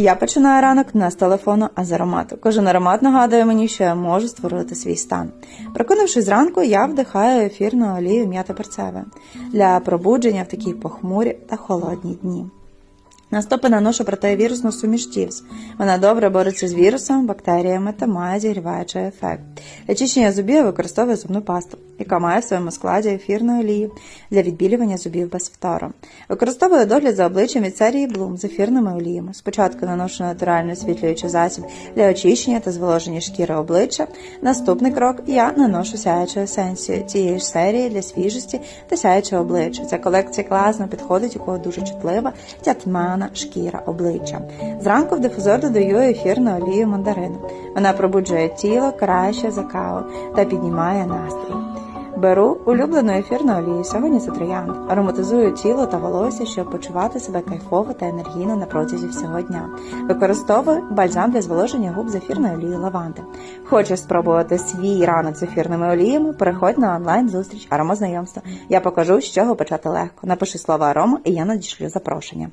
Я починаю ранок не з телефону, а з аромату. Кожен аромат нагадує мені, що я можу створити свій стан. Прокинувшись зранку, я вдихаю ефірну олію м'ята перцеве для пробудження в такі похмурі та холодні дні. На стопи наношу противірусну суміш Тівс. Вона добре бореться з вірусом, бактеріями та має зігріваючий ефект. Для чищення зубів я використовую зубну пасту, яка має в своєму складі ефірну олію для відбілювання зубів без фтору. Використовую догляд за обличчям від серії Bloom з ефірними оліями. Спочатку наношу натуральний освітлюючий засіб для очищення та зволоження шкіри обличчя. Наступний крок я наношу сяючу есенцію цієї ж серії для свіжості та сяючого обличчя. Ця колекція класно підходить, у кого дуже чутлива тятьмана шкіра обличчя. Зранку в дифузор додаю ефірну олію мандарину. Вона пробуджує тіло краще за каву та піднімає настрій. Беру улюблену ефірну олію, сьогодні це троянд. Ароматизую тіло та волосся, щоб почувати себе кайфово та енергійно на протязі всього дня. Використовую бальзам для зволоження губ з ефірною олією лаванди. Хочеш спробувати свій ранок з ефірними оліями? Переходь на онлайн зустріч аромознайомства. Я покажу, з чого почати легко. Напиши слово арома, і я надішлю запрошення.